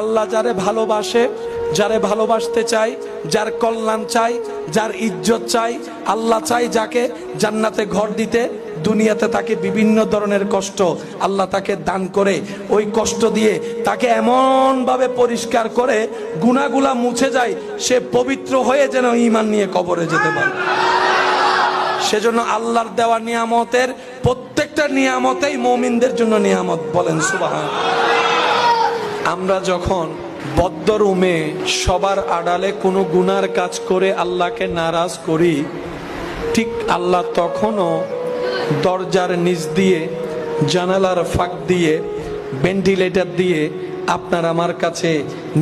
আল্লাহ যারে ভালোবাসে, যারে ভালোবাসতে চাই যার কল্যাণ চাই যার ইজ্জত চাই আল্লাহ চাই যাকে জান্নাতে ঘর দিতে, দুনিয়াতে তাকে বিভিন্ন ধরনের কষ্ট আল্লাহ তাকে দান করে। ওই কষ্ট দিয়ে তাকে এমনভাবে পরিষ্কার করে গুণাগুলা মুছে যায়, সে পবিত্র হয়ে যেন ইমান নিয়ে কবরে যেতে পারে। সেজন্য আল্লাহর দেওয়া নিয়ামতের প্রত্যেকটা নিয়ামতেই মমিনদের জন্য নিয়ামত বলেন সুবাহ আমরা যখন বদ্ধ রুমে সবার আড়ালে কোনো গুনার কাজ করে আল্লাহকে নারাজ করি, ঠিক আল্লাহ তখনও দরজার নিচ দিয়ে, জানালার ফাঁক দিয়ে ভেন্টিলেটর দিয়ে আপনার আমার কাছে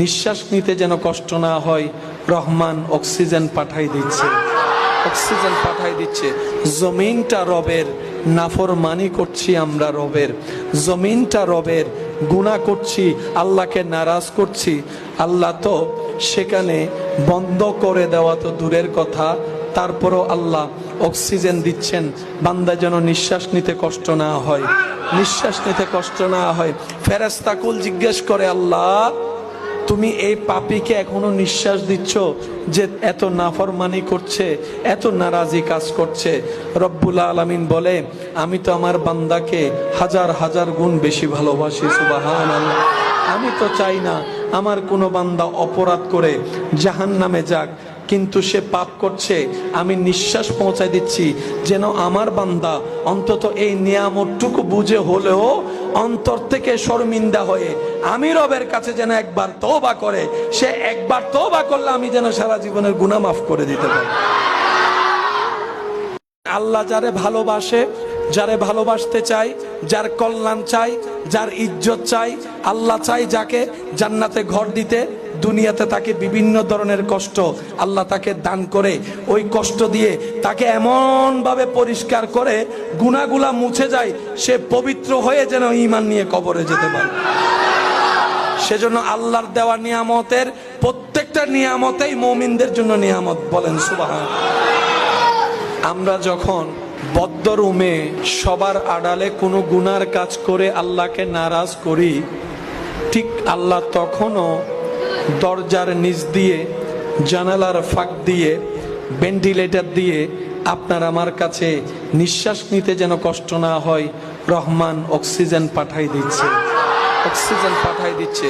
নিঃশ্বাস নিতে যেন কষ্ট না হয়, রহমান অক্সিজেন পাঠাই দিচ্ছে। অক্সিজেন পাঠাই দিচ্ছে। জমিনটা রবের, নাফরমানি করছি আমরা রবের। জমিনটা রবের গুণা করছি, আল্লাহকে নারাজ করছি। আল্লাহ তো সেখানে বন্ধ করে দেওয়া তো দূরের কথা, তারপরও আল্লাহ অক্সিজেন দিচ্ছেন। বান্দা যেন নিঃশ্বাস নিতে কষ্ট না হয়, নিঃশ্বাস নিতে কষ্ট না হয়। ফেরাস্তাকুল জিজ্ঞেস করে, আল্লাহ তুমি এই পাপিকে এখনও নিঃশ্বাস দিচ্ছ যে এত নাফরমানি করছে, এত নারাজি কাজ করছে। রব্বুল আলমিন বলে, আমি তো আমার বান্দাকে হাজার হাজার গুণ বেশি ভালোবাসি সুবাহান আমি তো চাই না আমার কোনো বান্দা অপরাধ করে জাহান নামে যাক। কিন্তু সে পাপ করছে। আমি নিঃশ্বাস পৌঁছাই দিচ্ছি, যেন আমার বান্দা অন্তত এই নিয়ামতটুকু বুঝে হলেও অন্তর থেকে শর্মিন্দা হয়ে আমি রবের কাছে যেন একবার তওবা করে, সে একবার তওবা করলে আমি যেন সারা জীবনের গুনাহ মাফ করে দিতে পারি। আল্লাহ যারে ভালোবাসে, যারে ভালোবাসতে চাই যার কল্যাণ চাই যার ইজ্জত চাই আল্লাহ চাই যাকে জান্নাতে ঘর দিতে দুনিয়াতে তাকে বিভিন্ন ধরনের কষ্ট আল্লাহ তাকে দান করে, ওই কষ্ট দিয়ে তাকে এমনভাবে পরিষ্কার করে গুণাগুলা মুছে যায়, সে পবিত্র হয়ে যেন ইমান নিয়ে কবরে যেতে পারে। সেজন্য আল্লাহর দেওয়া নিয়ামতের প্রত্যেকটা নিয়ামতেই মমিনদের জন্য নিয়ামত বলেন সুবাহ আমরা যখন বদ্ধ রুমে সবার আড়ালে কোনো গুনার কাজ করে আল্লাহকে নারাজ করি, ঠিক আল্লাহ তখনও দরজার নিচ দিয়ে, জানালার ফাঁক দিয়ে ভেন্টিলেটর দিয়ে আপনার আমার কাছে নিঃশ্বাস নিতে যেন কষ্ট না হয়, রহমান অক্সিজেন পাঠাই দিচ্ছে। অক্সিজেন পাঠাই দিচ্ছে।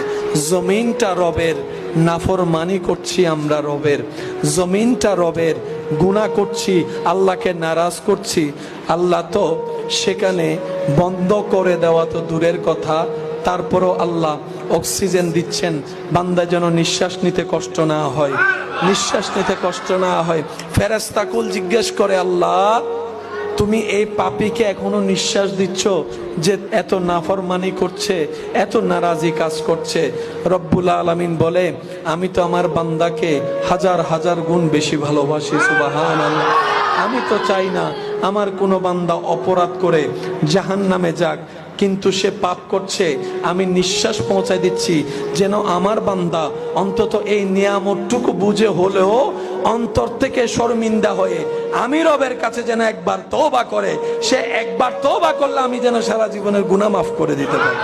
জমিনটা রবের, নাফরমানি করছি আমরা রবের। জমিনটা রবের গুণা করছি, আল্লাহকে নারাজ করছি। আল্লাহ তো সেখানে বন্ধ করে দেওয়া তো দূরের কথা তারপরও আল্লাহ অক্সিজেন দিচ্ছেন। বান্দা যেন নিঃশ্বাস নিতে কষ্ট না হয়। নিঃশ্বাস নিতে কষ্ট না হয়। ফেরেস্তাকুল জিজ্ঞেস করে, আল্লাহ, তুমি এই পাপিকে এখনও নিঃশ্বাস দিচ্ছ যে এত নাফরমানি করছে, এত নারাজি কাজ করছে? রব্বুল আলমিন বলে, আমি তো আমার বান্দাকে হাজার হাজার গুণ বেশি ভালোবাসি সুবাহান আমি তো চাই না আমার কোনো বান্দা অপরাধ করে জাহান নামে যাক। কিন্তু সে পাপ করছে। আমি নিঃশ্বাস পৌঁছাই দিচ্ছি, যেন আমার বান্দা অন্তত এই নিয়ামতটুকু বুঝে হলেও অন্তর থেকে শর্মিন্দা হয়ে আমি রবের কাছে যেন একবার তওবা করে, সে একবার তওবা করলে আমি যেন সারা জীবনের গুণা মাফ করে দিতে পারি।